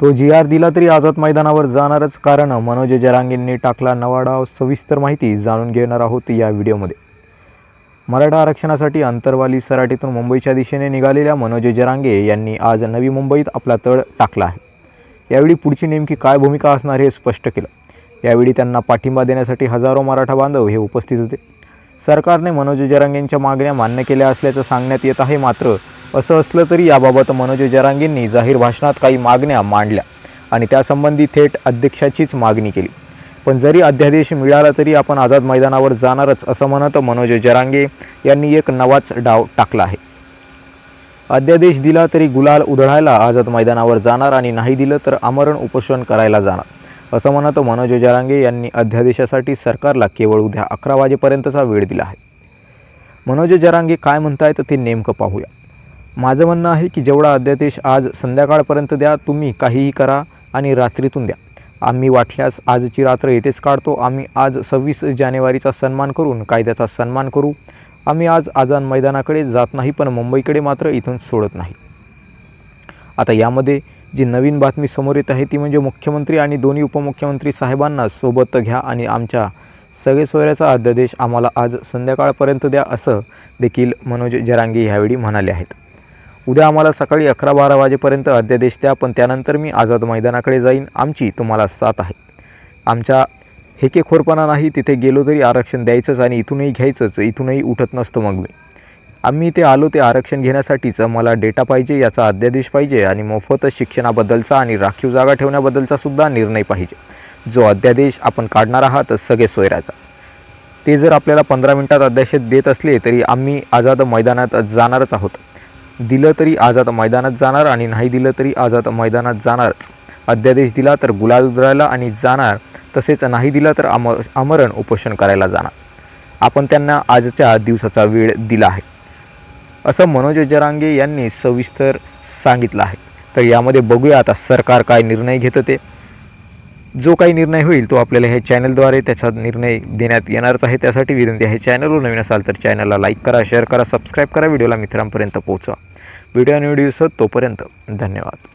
तो जी आर दिला तरी आझाद मैदानावर जाणारच कारण मनोज जरांगेंनी टाकला नवा डाव सविस्तर माहिती जाणून घेणार आहोत या व्हिडिओमध्ये. मराठा आरक्षणासाठी अंतरवाली सराटीतून मुंबईच्या दिशेने निघालेल्या मनोज जरांगे यांनी आज नवी मुंबईत आपला तळ टाकला आहे. यावेळी पुढची नेमकी काय भूमिका असणार हे स्पष्ट केलं. यावेळी त्यांना पाठिंबा देण्यासाठी हजारो मराठा बांधव हे उपस्थित होते. सरकारने मनोज जरांगेंच्या मागण्या मान्य केल्या असल्याचं सांगण्यात येत आहे मात्र असं असलं तरी याबाबत मनोज जरांगेंनी जाहीर भाषणात काही मागण्या मांडल्या आणि त्यासंबंधी थेट अध्यक्षाचीच मागणी केली. पण जरी अध्यादेश मिळाला तरी आपण आझाद मैदानावर जाणारच असं म्हणत मनोज जरांगे यांनी एक नवाच डाव टाकला आहे. अध्यादेश दिला तरी गुलाल उधळायला आझाद मैदानावर जाणार आणि नाही दिलं तर आमरण उपोषण करायला जाणार असं म्हणत मनोज जरांगे यांनी अध्यादेशासाठी सरकारला केवळ उद्या अकरा वाजेपर्यंतचा वेळ दिला आहे. मनोज जरांगे काय म्हणतायत ते नेमकं पाहूया. माझं म्हणणं आहे की जेवढा अध्यादेश आज संध्याकाळपर्यंत द्या तुम्ही काहीही करा आणि रात्रीतून द्या. आम्ही वाटल्यास आजची रात्र येथेच काढतो. आम्ही आज सव्वीस जानेवारीचा सन्मान करून कायद्याचा सन्मान करू. आम्ही आज आझाद मैदानाकडे जात नाही पण मुंबईकडे मात्र इथून सोडत नाही. आता यामध्ये जी नवीन बातमी समोर येत आहे ती म्हणजे मुख्यमंत्री आणि दोन्ही उपमुख्यमंत्री साहेबांना सोबत घ्या आणि आमच्या सगळे सोयऱ्याचा अध्यादेश आम्हाला आज संध्याकाळपर्यंत द्या असं देखील मनोज जरांगे ह्यावेळी म्हणाले आहेत. उद्या आम्हाला सकाळी अकरा बारा वाजेपर्यंत अध्यादेश द्या पण त्यानंतर मी आझाद मैदानाकडे जाईन. आमची तुम्हाला साथ आहे. आमच्या हेकेखोरपणा नाही तिथे गेलो तरी आरक्षण द्यायचंच आणि इथूनही घ्यायचंच. इथूनही उठत नसतो मग मी. आम्ही ते आलो ते आरक्षण घेण्यासाठीच मला डेटा पाहिजे याचा अध्यादेश पाहिजे आणि मोफत शिक्षणाबद्दलचा आणि राखीव जागा ठेवण्याबद्दलचा सुद्धा निर्णय पाहिजे. जो अध्यादेश आपण काढणार आहात सगळे सोयऱ्याचा. ते जर आपल्याला पंधरा मिनटात अध्यादेश देत असले तरी आम्ही आझाद मैदानात जाणारच आहोत. दिलं तरी आझाद मैदानात जाणार आणि नाही दिलं तरी आझाद मैदानात जाणारच अध्यादेश दिला तर गुलाल उधळायला आणि जाणार. तसेच नाही दिला तर आम आमरण उपोषण करायला जाणार. आपण त्यांना आजच्या दिवसाचा वेळ दिला आहे. असं मनोज जरांगे यांनी सविस्तर सांगितलं आहे. तर यामध्ये बघूया आता सरकार काय निर्णय घेतं ते. जो काही निर्णय होईल तो आपल्याला हे चॅनलद्वारे त्याचा निर्णय देण्यात येणारच आहे. त्यासाठी विनंती आहे चॅनलवर नवीन असाल तर चॅनलला लाईक करा शेअर करा सबस्क्राईब करा. व्हिडिओला मित्रांपर्यंत पोहोचवा. व्हिडिओ आणि व्हिडिओ तोपर्यंत धन्यवाद.